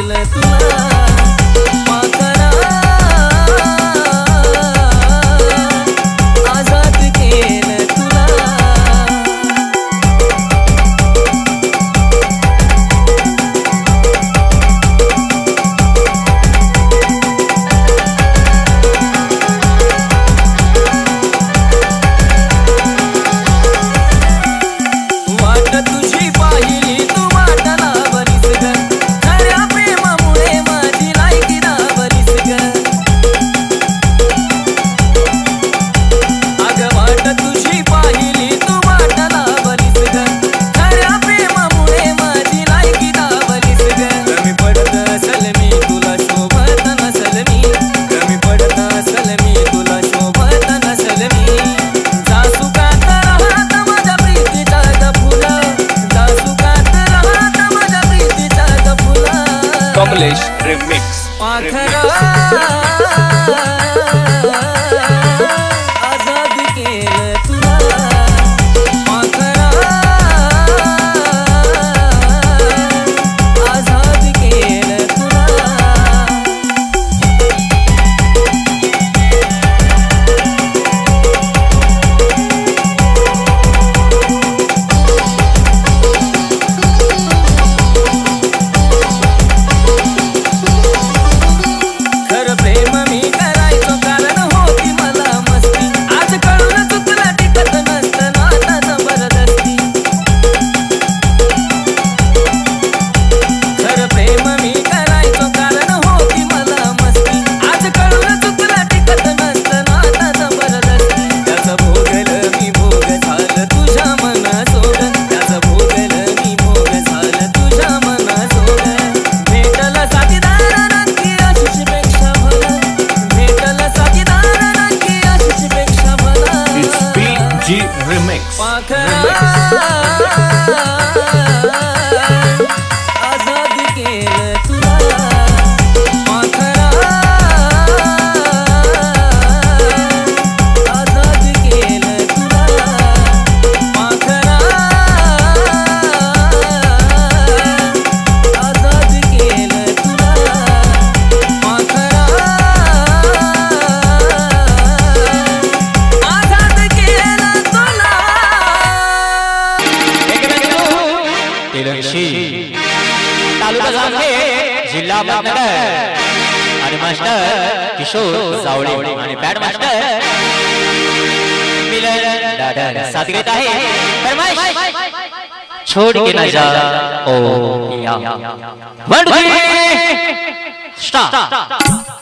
silent master Kishore Jawale आणि bad master साथ घेत आहे. छोड के जा ओ या. One two three start.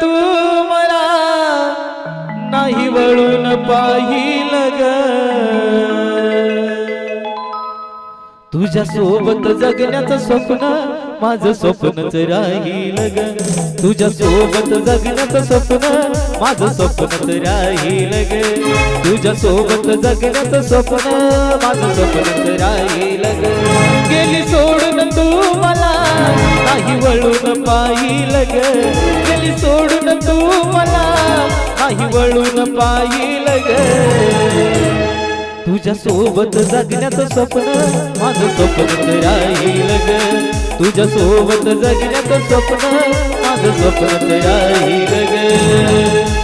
तू मला नाही वळून पाहिल ग. तुझ्या सोबत जगण्याचं स्वप्न माझं स्वप्नच राहील ग. तुझ्या सोबत जगण्याचं स्वप्न माझं स्वप्नच राहील ग. तुझ्या सोबत जगण्याचं स्वप्न माझं स्वप्नच राहील ग. गेली सोडून तू मला नाही वळून पाहिल ग. नाही वळून पाहिल तुझ्या सोबत जगण्याचं स्वप्न माझं स्वप्न राहील ग. तुझ्या सोबत जगण्याचं स्वप्न माझं स्वप्न राहील ग.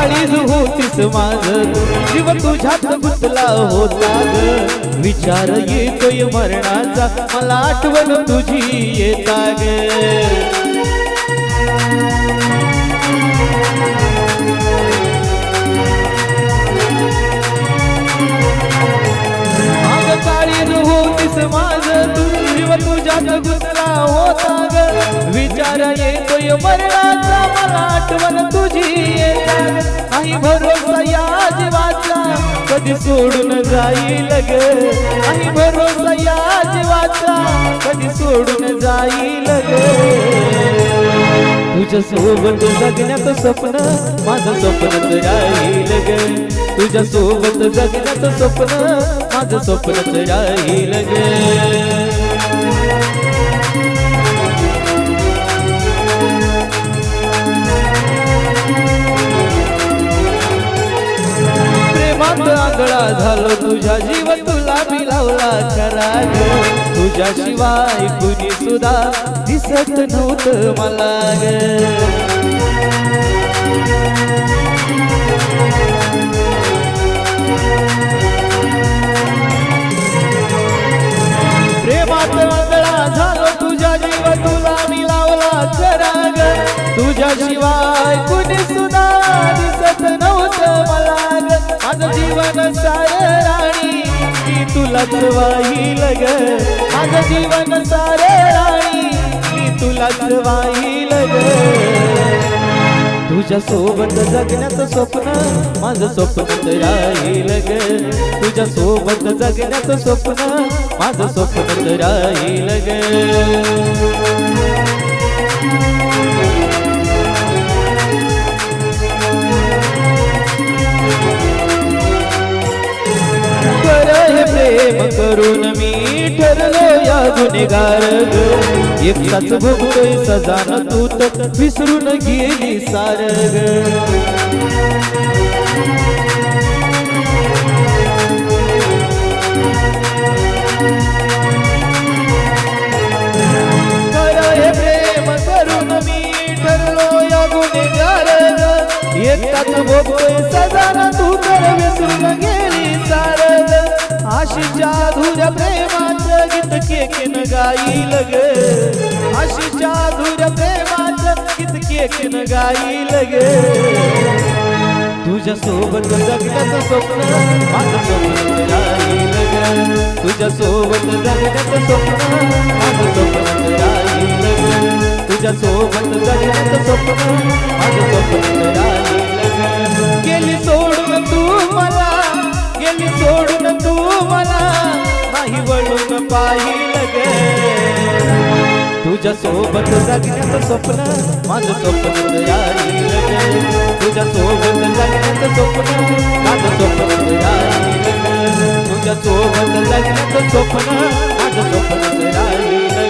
काळीज होतीस माझ. जीव तुझ्यात गुंतला होता ग. विचार येतोय मरणाचा. मला आठवण तुझी येता ग. आज काळीज होतीस माझ. तू जीव तुझ्यात गुंतला होता विचार येतोय मरणाचा मला आठवण तुझी येता भरोसा या जीवाचा कधी सोडून जाईल ग. काही भरोसा या जीवाचा कधी सोडून जाईल ग. तुझ्या सोबत जगण्याचं स्वप्न माझं स्वप्न राहील ग. तुझ्या सोबत जगण्याचं स्वप्न माझं स्वप्न राहील ग. प्रेमात आगळा झालो तुझ्या जीव तुला मी लावला खरा तुझ्या शिवाय कुणी सुद्धा दिसत नव्हतं मला. ग तुलाच वाहील ग माझं जीवन सारे राणी मी तुलाच वाहील ग तुझ्या सोबत जगण्याचं स्वप्न माझं स्वप्न राहील ग तुझ्या सोबत जगण्याचं स्वप्न माझं स्वप्न राहील ग खरं हे प्रेम करून मी ठरलो या गुन्हेगार ग. एकटाच भोगतोय सजान तू तर विसरून गेली सार ग. भोगतोय सजाना तू तर विसरून गे गाईल ग अशीच्या धुर प्रेमाचं कितके किन गाईल ग तुझ्या सोबत जगण्याचं स्वप्न माझं स्वप्न राहील ग तुझ्या सोबत जगण्याचं स्वप्न माझं स्वप्न राहील ग जगण्याचं स्वप्न माझं स्वप्न राहिलं ग. गेली सोडून तू मला गेली सोडून तू मला नाही वळून पाहिलं तुझ्या सोबत जगण्याचं स्वप्न माझं स्वप्न तुझ्या सोबत जगण्याचं स्वप्न माझं स्वप्न तुझ्या सोबत जगण्याचं स्वप्न माझं स्वप्न